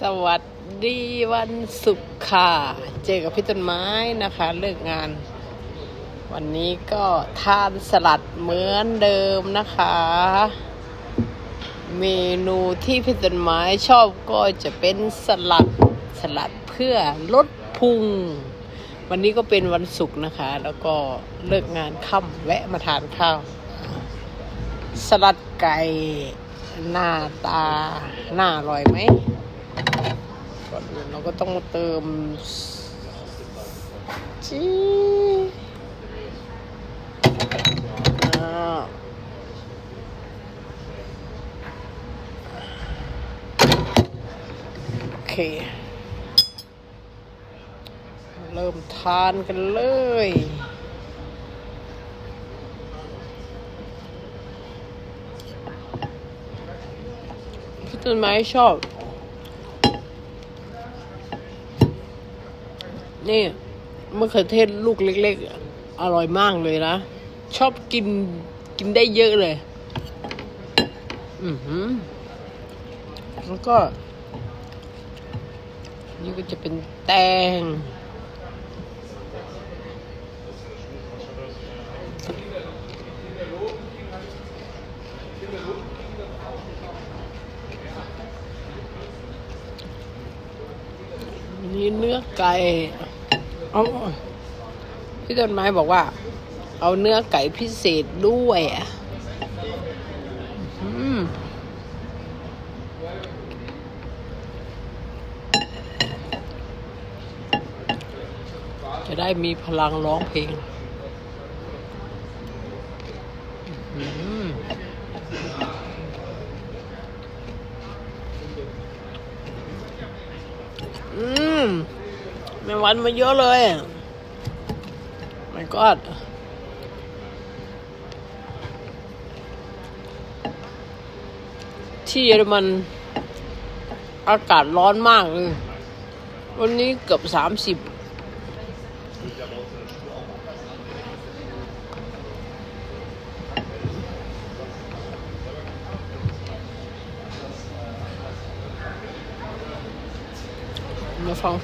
สวัสดีวันศุกร์ค่ะ เจอกับพี่ต้นไม้นะคะ เลิกงาน วันนี้ก็ทานสลัดเหมือนเดิมนะคะ เมนูที่พี่ต้นไม้ชอบก็จะเป็นสลัดสลัดเพื่อลดพุง วันนี้ก็เป็นวันศุกร์นะคะ แล้วก็เลิกงานค่ำแวะมาทานข้าว สลัดไก่หน้าตาหน้าอร่อยไหม ก่อนอื่นเราก็ต้องมาเติมจีโอเค เริ่มทานกันเลยพี่ต้นไม้ชอบ นี่มะเขือเทศลูกเล็ก ๆ อร่อยมากเลยนะ ชอบกินกินได้เยอะเลย อือหือแล้วก็ นี่ก็จะเป็นแตง นี่เนื้อไก่เอาพี่ต้นไม้บอกว่า เอาเนื้อไก่พิเศษด้วยอะจะได้มีพลังร้องเพลงอืม มแม่วันมาเยอะเลยไม่กอดที่เยอรมันอากาศร้อนมากเลย วันนี้เกือบสามสิบ มาฟัง